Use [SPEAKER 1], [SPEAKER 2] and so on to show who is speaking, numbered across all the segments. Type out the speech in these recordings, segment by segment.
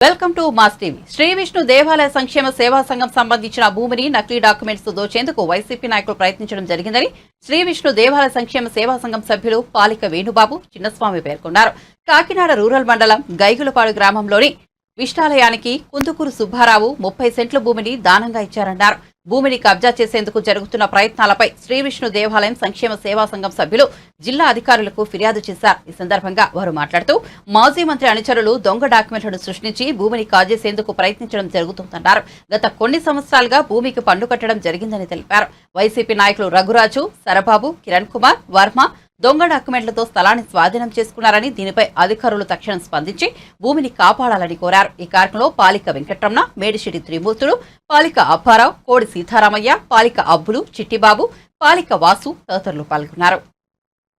[SPEAKER 1] Welcome to Mass TV. Shri Vishnu దేవాలయ సంక్షేమ సేవా సంఘం సంబంధించిన భూమిని నకిలీ డాక్యుమెంట్స్ దోచేందుకు వైసీపీ నాయకులు ప్రయత్నించడం జరిగిందని శ్రీ విష్ణు దేవాలయ సంక్షేమ సేవా సంఘం సభ్యులు పాలిక వేణుబాబు చిన్నస్వామి పేర్కొన్నారు. కాకినాడ రూరల్ మండలం గైగులపాడు గ్రామంలోని విష్ణాలయానికి కుందుకూరు సుబ్బారావు ముప్పై సెంట్ల భూమిని దానంగా ఇచ్చారన్నారు. భూమిని కబ్జా చేసేందుకు జరుగుతున్న ప్రయత్నాలపై శ్రీ విష్ణు దేవాలయం సంక్షేమ సేవా సంఘం సభ్యులు జిల్లా అధికారులకు ఫిర్యాదు చేశారు. ఈ సందర్భంగా వారు మాట్లాడుతూ మాజీ మంత్రి అనుచరులు దొంగ డాక్యుమెంట్లను సృష్టించి భూమిని కాజేసేందుకు ప్రయత్నించడం జరుగుతుందన్నారు. గత కొన్ని సంవత్సరాలుగా భూమికి పన్ను కట్టడం జరిగిందని తెలిపారు. వైసీపీ నాయకులు రఘురాజు సరబాబు కిరణ్ కుమార్ వర్మ దొంగ డాక్యుమెంట్లతో స్థలాన్ని స్వాధీనం చేసుకున్నారని దీనిపై అధికారులు తక్షణం స్పందించి భూమిని కాపాడాలని కోరారు. ఈ కార్యక్రమంలో పాలిక వెంకట్రమణ మేడిశెట్టి త్రిమూర్తులు పాలిక అప్పారావు కోడి సీతారామయ్య పాలిక అబ్బులు చిట్టిబాబు పాలిక వాసు తదితరులు పాల్గొన్నారు.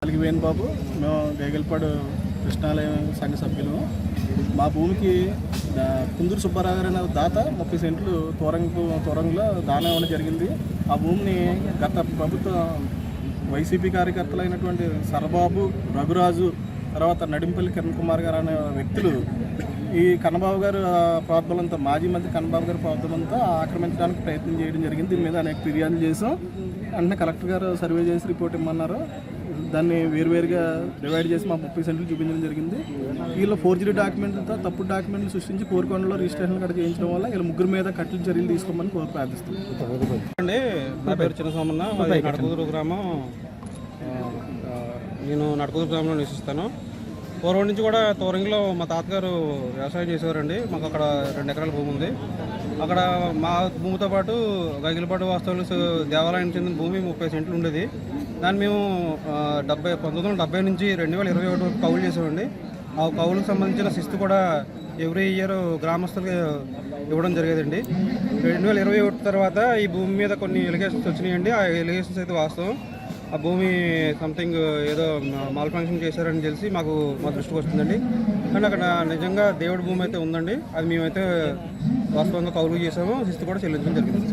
[SPEAKER 2] వేణుబాబు మేము గేగల్పాడు కృష్ణాలయం సంఘ సభ్యులు మా భూమికి కుందూరు సుబ్బారావు గారు అనే దాత ముప్పై సెంట్లు తోరంగు తోరంగులో దానం ఇవ్వడం జరిగింది. ఆ భూమిని గత ప్రభుత్వం వైసీపీ కార్యకర్తలు అయినటువంటి సరబాబు రఘురాజు తర్వాత నడింపల్లి కిరణ్ కుమార్ గారు అనే వ్యక్తులు ఈ కన్నబాబు గారు ఆ, ప్రోద్బలంతో మాజీ మంత్రి కన్నబాబు గారి ప్రోద్బలంతో ఆక్రమించడానికి ప్రయత్నం చేయడం జరిగింది. దీని మీద అనేక ఫిర్యాదులు చేసాం వెంటనే కలెక్టర్ గారు సర్వే చేసి రిపోర్ట్ ఇమ్మన్నారు. దాన్ని వేరువేరుగా డివైడ్ చేసి మా ముప్పై సెంట్లు చూపించడం జరిగింది. వీళ్ళు ఫోర్జరీ డాక్యుమెంట్లతో తప్పుడు డాక్యుమెంట్లు సృష్టించి కోరుకొండలో రిజిస్ట్రేషన్ కూడా చేయించడం వల్ల వీళ్ళ ముగ్గురు మీద కఠిన చర్యలు తీసుకోమని కోరి ప్రార్థిస్తున్నాం.
[SPEAKER 3] అండి నా పేరు చిన్న సోమన్న నడకూరు గ్రామం. నేను నడకూరు గ్రామంలో నివసిస్తాను. పూర్వం నుంచి కూడా తోరంగిలో మా తాతగారు వ్యవసాయం చేసేవారండి. మాకు అక్కడ రెండు ఎకరాల భూమి ఉంది. అక్కడ మా భూమితో పాటు గగిలిపాటు వాస్తవులు దేవాలయానికి చెందిన భూమి ముప్పై సెంట్లు ఉండేది. దాన్ని మేము డెబ్బై పంతొమ్మిది వందల డెబ్బై నుంచి రెండు వేల ఇరవై ఒకటి వరకు కౌలు చేసామండి ఆ కౌలుకు సంబంధించిన శిస్తు కూడా ఎవ్రీ ఇయర్ గ్రామస్తులకి ఇవ్వడం జరిగేదండి. రెండు వేల ఇరవై ఒకటి తర్వాత ఈ భూమి మీద కొన్ని ఎలిగేషన్స్ వచ్చినాయండి. ఆ ఎలిగేషన్స్ అయితే వాస్తవం. ఆ భూమి సంథింగ్ ఏదో మాల్ ఫంక్షన్ చేశారని తెలిసి మాకు మా దృష్టికి వస్తుందండి. కానీ అక్కడ నిజంగా దేవుడి భూమి అయితే ఉందండి. అది మేమైతే వాస్తవంగా కౌలు చేసాము శిస్తు కూడా చెల్లించడం జరిగింది.